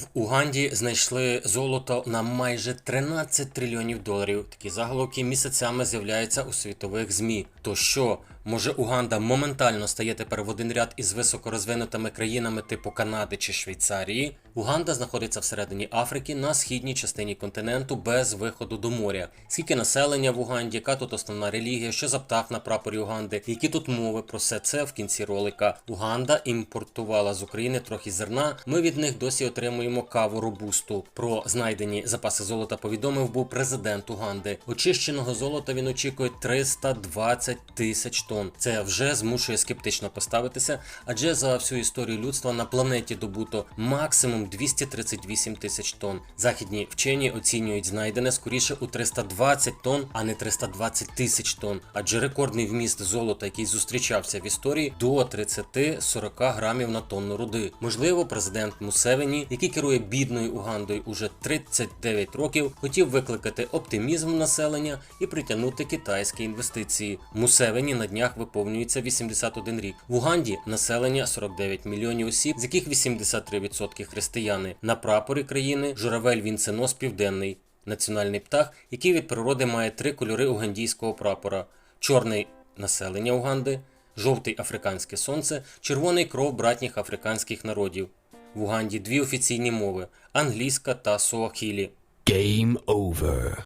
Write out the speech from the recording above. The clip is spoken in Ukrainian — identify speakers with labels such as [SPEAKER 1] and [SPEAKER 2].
[SPEAKER 1] В Уганді знайшли золото на майже 13 трильйонів доларів. Такі заголовки місяцями з'являються у світових змі. То що, може Уганда моментально стає тепер в один ряд із високорозвинутими країнами типу Канади чи Швейцарії? Уганда знаходиться всередині Африки на східній частині континенту без виходу до моря. Скільки населення в Уганді, яка тут основна релігія, що за птах на прапорі Уганди, які тут мови про все це в кінці ролика. Уганда імпортувала з України трохи зерна. Ми від них досі отримуємо каву робусту. Про знайдені запаси золота повідомив був президент Уганди. Очищеного золота він очікує 320 тисяч тонн. Це вже змушує скептично поставитися, адже за всю історію людства на планеті добуто максимум 238 тисяч тонн. Західні вчені оцінюють знайдене скоріше у 320 тонн, а не 320 тисяч тонн. Адже рекордний вміст золота, який зустрічався в історії, до 30-40 грамів на тонну руди. Можливо, президент Мусевені, який керує бідною Угандою уже 39 років, хотів викликати оптимізм населення і притягнути китайські інвестиції. Мусевені на днях виповнюється 81 рік. В Уганді населення 49 мільйонів осіб, з яких 83% християни. На прапорі країни журавель вінценос південний. Національний птах, який від природи має три кольори угандійського прапора: чорний населення Уганди, жовтий африканське сонце, червоний кров братніх африканських народів. В Уганді дві офіційні мови англійська та суахілі.
[SPEAKER 2] Game over.